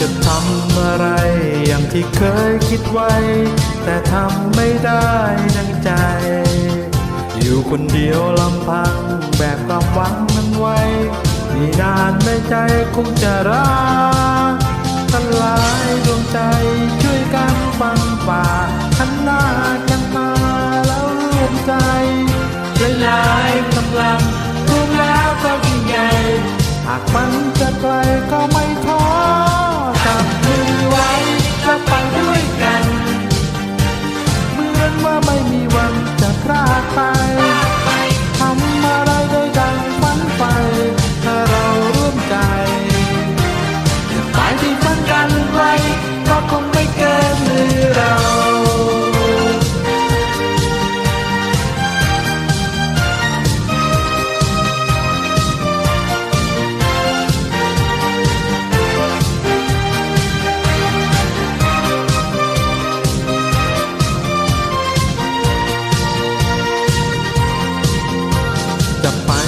จะทำอะไรอย่างที่เคยคิดไว้ แต่ทำไม่ได้ดังใจ อยู่คนเดียวลำพังแบกความหวังนั้นไว้ มีนานในใจคงจะรักทลายดวงใจช่วยกันฟังป่าหันหน้ากันมาแล้วร่วมใจหลาย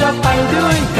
จะไปด้วยกัน